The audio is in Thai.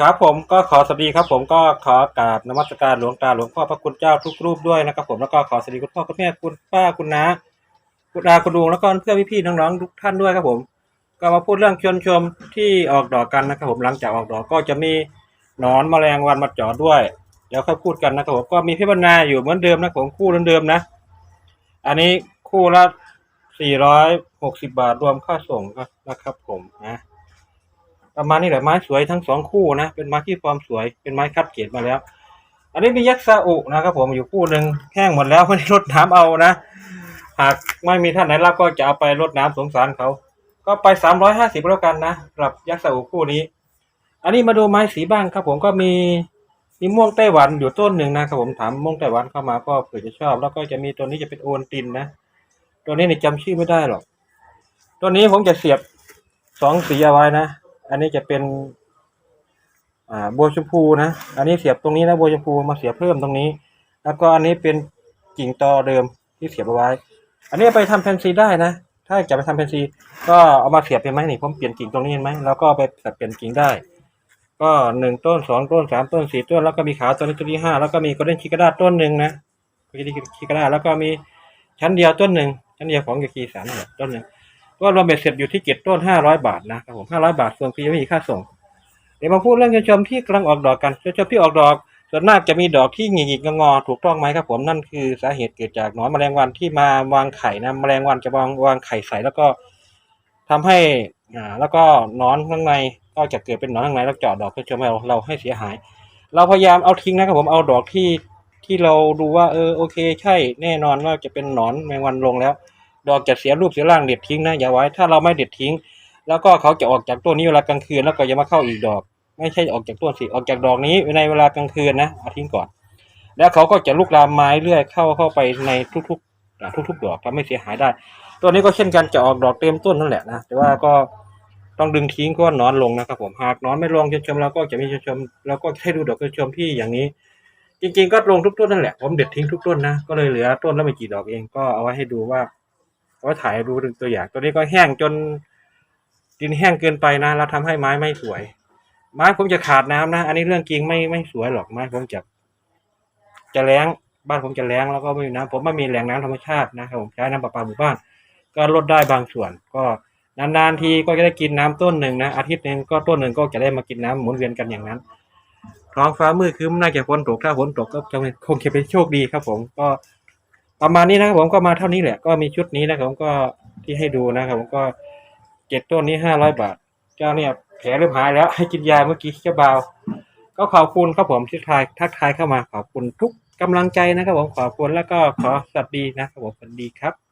ครับผมก็ขอสวัสดีครับ ผมก็ขอกราบนมัสการหลวงตาหลวงพ่อพระคุณเจ้าทุกรูปด้วยนะครับ ผมแล้วก็ขอสวัสดีคุณพ่อคุณแม่คุณป้าคุณน้าคุณอาคุณลุงแล้วก็เพื่อนพี่ๆน้องๆทุกท่านด้วยครับผม ก็มาพูดเรื่องชวนชมที่ออกดอกกันนะครับ ผมหลังจากออกดอกก็จะมีหนอนแมลงวันมาเจาะด้วยเดี๋ยวค่อยพูดกันนะครับผมก็มีพี่บรรณาอยู่เหมือนเดิมนะผมคู่เดิมๆนะ อันนี้คู่ละสี่ร้อยหกสิบาทรวมค่าส่งนะครับ ผมนะ ประมาณนี้แหละไม้สวยทั้งสองคู่นะ เป็นไม้ที่ความสวยเป็นไม้คัดเกรดมาแล้ว อันนี้มียักษ์ซาอุนะครับผมอยู่คู่หนึ่งแห้งหมดแล้วไม่ได้รดน้ำเอานะ หากไม่มีท่านไหนรับก็จะเอาไปรดน้ำสงสารเขา ก็ไปสามร้อยห้าสิบแล้วกันนะสำหรับยักษ์ซาอุคู่นี้ อันนี้มาดูไม้สีบ้างครับผมก็มีมีม่วงไต้หวันอยู่ต้นหนึ่งนะครับผมถามม่วงไต้หวันเข้ามาก็เผื่อจะชอบ แล้วก็จะมีตัวนี้จะเป็นโอนตินนะ ตัวนี้เนี่ยจำชื่อไม่ได้หรอก ตัวนี้ผมจะเสียบสองสีเอาไว้นะ อันนี้จะเป็นอ่าบัวชมพูนะ อันนี้เสียบตรงนี้นะบัวชมพูมาเสียบเพิ่มตรงนี้ แล้วก็อันนี้เป็นกิ่งตอเดิมที่เสียบเอาไว้ อันนี้ไปทำแฟนซีได้นะ ถ้าจะไปทำแฟนซี ก็เอามาเสียบเป็นไหมนี่ผมเปลี่ยนกิ่งตรงนี้เห็นไหมแล้วก็ไปตัดเปลี่ยนกิ่งได้ ก็หนึ่งต้นสองต้นสามต้นสี่ต้นแล้วก็มีขาวต้นนี้ต้นที่ห้าแล้วก็มีกลเด้นคิกาดาต้นหนึ่งนะกลเด้นคิกาดาแล้วก็มีชั้นเดียวต้นหนึ่งชั้นเดียวของยาคีสารนี่แหละต้นหนึ่ง ก็รวมเบ็ดเสร็จอยู่ที่เจ็ดต้นห้าร้อยบาทนะครับผมห้าร้อยบาทส่วนฟรีไม่มีค่าส่ง เดี๋ยวมาพูดเรื่องชมชมที่กำลังออกดอกกันชมชมที่ออกดอก ส่วนมากจะมีดอกที่หงิกๆงอถูกต้องไหมครับผมนั่นคือสาเหตุเกิดจากหนอนแมลงวันที่มาวางไข่นะแมลงวันจะวางวางไข่ใส่แล้วก็ทำให้อ่าแล้วก็หนอนข้างในก็จะเกิดเป็นหนอนข้างในแล้วเจาะดอกเพื่อจะไม่เราเราให้เสียหาย เราพยายามเอาทิ้งนะครับผมเอาดอกที่ที่เราดูว่าเออโอเค ใช่แน่นอนว่าจะเป็นหนอนแมลงวันลงแล้ว ดอกจะเสียรูปเสียร่างเด็ดทิ้งนะอย่าไว้ ถ้าเราไม่เด็ดทิ้ง แล้วก็เขาจะออกจากต้นนี้เวลากลางคืนแล้วก็จะมาเข้าอีกดอก ไม่ใช่ออกจากต้นสิออกจากดอกนี้ในเวลากลางคืนนะเอาทิ้งก่อน แล้วเขาก็จะลุกลามไม้เรื่อยเข้าเข้าไปในทุกๆทุกๆดอกทำให้เสียหายได้ ตัวนี้ก็เช่นกันจะออกดอกเต็มต้นนั่นแหละนะแต่ว่าก็ต้องดึงทิ้งก็นอนลงนะครับผมหากนอนไม่ลงชมชมเราก็จะมีชมชมเราก็ให้ดูดอกชมชมที่อย่างนี้ จริง ๆ ก็ลงทุกต้นนั่นแหละผมเด็ดทิ้งทุกต้นนะก็เลยเหลือต้นแล้วไม่กี่ดอกเองก็เอาไว้ให้ดูว่า เอาถ่ายดูปตัวอย่าง ตัวนี้ก็แห้งจน ดินแห้งเกินไปนะแล้วทำให้ไม้ไม่สวย ไม้ผมจะขาดน้ำนะ อันนี้เรื่องจริงไม่ไม่สวยหรอกไม้ผมจะจะแล้งบ้านผมจะแล้งแล้วก็ไม่มีน้ำผมไม่มีแหล่งน้ำธรรมชาตินะครับผมใช้น้ำประปาหมู่บ้าน ก็ลดได้บางส่วน ก็นานๆทีก็จะได้กินน้ำต้นหนึ่งนะอาทิตย์หนึ่งก็ต้นหนึ่งก็จะได้มากินน้ำหมุนเวียนกันอย่างนั้นท้องฟ้ามืดคือน่าจะฝนตกถ้าฝนตกก็จะเป็นคงจะเป็นโชคดีครับ ผมก็ ประมาณนี้นะครับผมก็มาเท่านี้แหละก็มีชุดนี้นะครับผมก็ที่ให้ดูนะครับผมก็เจ็ดต้นนี้ห้าร้อยบาท เจ้าเนี่ยแผลเริ่มหายแล้วให้กินยาเมื่อกี้เจ้าบ่าวก็ขอบคุณครับผมที่ทายทักทายเข้ามาขอบคุณทุกกำลังใจนะครับผมขอบคุณแล้วก็ขอสวัสดีนะครับผมสวัสดีครับ